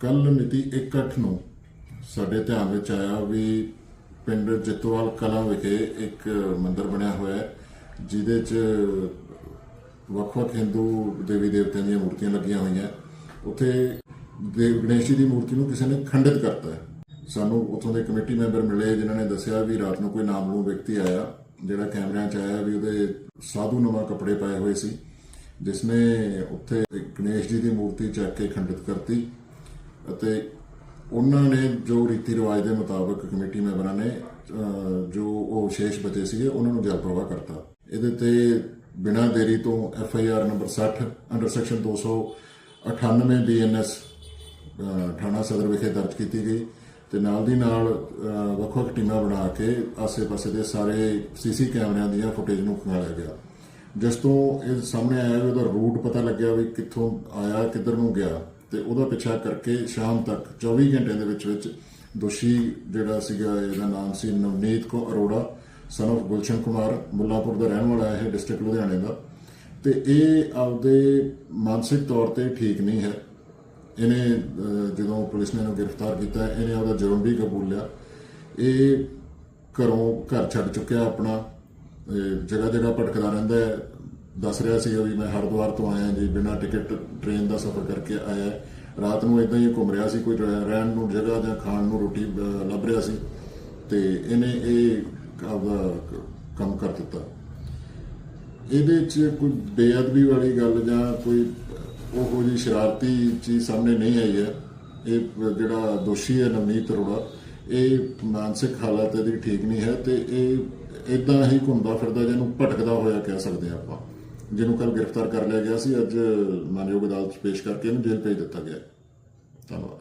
ਕੱਲ ਮਿਤੀ 1/8 ਨੂੰ ਸਾਡੇ ਧਿਆਨ ਵਿੱਚ ਆਇਆ ਵੀ ਪਿੰਡ ਜਿੱਤਵਾਲ ਕਲਾਂ ਵਿਖੇ ਇੱਕ ਮੰਦਿਰ ਬਣਿਆ ਹੋਇਆ ਹੈ, ਜਿਹਦੇ 'ਚ ਵੱਖ-ਵੱਖ ਹਿੰਦੂ ਦੇਵੀ ਦੇਵਤਿਆਂ ਦੀਆਂ ਮੂਰਤੀਆਂ ਲੱਗੀਆਂ ਹੋਈਆਂ ਉੱਥੇ ਦੇਵ ਗਣੇਸ਼ ਜੀ ਦੀ ਮੂਰਤੀ ਨੂੰ ਕਿਸੇ ਨੇ ਖੰਡਿਤ ਕਰਤਾ ਹੈ। ਸਾਨੂੰ ਉੱਥੋਂ ਦੇ ਕਮੇਟੀ ਮੈਂਬਰ ਮਿਲੇ, ਜਿਨ੍ਹਾਂ ਨੇ ਦੱਸਿਆ ਵੀ ਰਾਤ ਨੂੰ ਕੋਈ ਨਾਮਲੂਮ ਵਿਅਕਤੀ ਆਇਆ, ਜਿਹੜਾ ਕੈਮਰਿਆਂ 'ਚ ਆਇਆ ਵੀ ਉਹਦੇ ਸਾਧੂ ਨਵਾਂ ਕੱਪੜੇ ਪਾਏ ਹੋਏ ਸੀ, ਜਿਸ ਨੇ ਉੱਥੇ ਗਣੇਸ਼ ਜੀ ਦੀ ਮੂਰਤੀ ਚੱਕ ਕੇ ਖੰਡਿਤ ਕਰਤੀ। ਅਤੇ ਉਹਨਾਂ ਨੇ ਜੋ ਰੀਤੀ ਰਿਵਾਜ ਦੇ ਮੁਤਾਬਕ ਕਮੇਟੀ ਮੈਂਬਰਾਂ ਨੇ ਜੋ ਉਹ ਵਿਸ਼ੇਸ਼ ਬਚੇ ਸੀਗੇ, ਉਹਨਾਂ ਨੂੰ ਜਲ ਪ੍ਰਵਾਹ ਕਰਤਾ। ਇਹਦੇ ਤੇ ਬਿਨਾਂ ਦੇਰੀ ਤੋਂ F I R number 60 under section 298 BNS ਥਾਣਾ ਸਦਰ ਵਿਖੇ ਦਰਜ ਕੀਤੀ ਗਈ ਤੇ ਨਾਲ ਦੀ ਨਾਲ ਵੱਖ-ਵੱਖ ਟੀਮਾਂ ਬਣਾ ਕੇ ਆਸੇ-ਪਾਸੇ ਦੇ ਸਾਰੇ ਸੀਸੀ ਕੈਮਰਿਆਂ ਦੀਆਂ ਫੁਟੇਜ ਨੂੰ ਖੰਗਾਲਿਆ ਗਿਆ। ਜਿਸ ਤੋਂ ਇਹ ਸਾਹਮਣੇ ਆਇਆ ਵੀ ਉਹਦਾ ਰੂਟ ਪਤਾ ਲੱਗਿਆ ਵੀ ਕਿੱਥੋਂ ਆਇਆ, ਕਿੱਧਰ ਨੂੰ ਗਿਆ। ਤੇ ਉਹਦਾ ਪਿੱਛਾ ਕਰਕੇ ਸ਼ਾਮ ਤੱਕ 24 ਘੰਟਿਆਂ ਦੇ ਵਿੱਚ ਵਿੱਚ ਦੋਸ਼ੀ ਜਿਹੜਾ ਸੀਗਾ ਇਹਦਾ ਨਾਮ ਸੀ ਨਵਨੀਤ ਕੋ ਅਰੋੜਾ ਸਨ of ਗੁਲਸ਼ਨ ਕੁਮਾਰ, ਮੁੱਲਾਪੁਰ ਦਾ ਰਹਿਣ ਵਾਲਾ ਹੈ ਡਿਸਟ੍ਰਿਕਟ ਲੁਧਿਆਣੇ ਦਾ। ਤੇ ਇਹ ਆਪਦੇ ਮਾਨਸਿਕ ਤੌਰ ਤੇ ਠੀਕ ਨਹੀਂ ਹੈ। ਇਹਨੇ ਜਦੋਂ ਪੁਲਿਸ ਨੇ ਇਹਨੂੰ ਗ੍ਰਿਫਤਾਰ ਕੀਤਾ, ਇਹਨੇ ਆਪਦਾ ਜੁਰਮ ਵੀ ਕਬੂਲ ਲਿਆ। ਇਹ ਘਰੋਂ ਘਰ ਛੱਡ ਚੁੱਕਿਆ ਆਪਣਾ। ਜਗ੍ਹਾ ਜਗ੍ਹਾ ਭਟਕਦਾ ਰਹਿੰਦਾ ਹੈ। ਦੱਸ ਰਿਹਾ ਸੀ ਵੀ ਮੈਂ ਹਰਿਦੁਆਰ ਤੋਂ ਆਇਆ ਜੀ, ਬਿਨਾਂ ਟਿਕਟ ਟ੍ਰੇਨ ਦਾ ਸਫ਼ਰ ਕਰਕੇ ਆਇਆ। ਰਾਤ ਨੂੰ ਇਦਾਂ ਹੀ ਘੁੰਮ ਰਿਹਾ ਸੀ, ਕੋਈ ਰਹਿਣ ਨੂੰ ਜਗ੍ਹਾ ਜਾਂ ਖਾਣ ਨੂੰ ਰੋਟੀ ਲੱਭ ਰਿਹਾ ਸੀ ਤੇ ਇਹਨੇ ਇਹ ਆਪਦਾ ਕੰਮ ਕਰ ਦਿੱਤਾ। ਇਹਦੇ 'ਚ ਕੋਈ ਬੇਅਦਬੀ ਵਾਲੀ ਗੱਲ ਜਾਂ ਕੋਈ ਉਹੋ ਜੀ ਸ਼ਰਾਰਤੀ ਚੀਜ਼ ਸਾਹਮਣੇ ਨਹੀਂ ਆਈ ਹੈ। ਇਹ ਜਿਹੜਾ ਦੋਸ਼ੀ ਹੈ ਨਵਨੀਤ ਅਰੋੜਾ, ਇਹ ਮਾਨਸਿਕ ਹਾਲਤ ਇਹਦੀ ਠੀਕ ਨਹੀਂ ਹੈ ਤੇ ਇਹ ਇਦਾਂ ਹੀ ਘੁੰਮਦਾ ਫਿਰਦਾ ਜਿਹਨੂੰ ਭਟਕਦਾ ਹੋਇਆ ਕਹਿ ਸਕਦੇ ਹਾਂ ਆਪਾਂ। ਜਿਹਨੂੰ ਕੱਲ ਗ੍ਰਿਫਤਾਰ ਕਰ ਲਿਆ ਗਿਆ ਸੀ, ਅੱਜ ਮਾਨਯੋਗ ਅਦਾਲਤ 'ਚ ਪੇਸ਼ ਕਰਕੇ ਇਹਨੂੰ ਜੇਲ੍ਹ ਭੇਜ ਦਿੱਤਾ ਗਿਆ ਧੰਨਵਾਦ।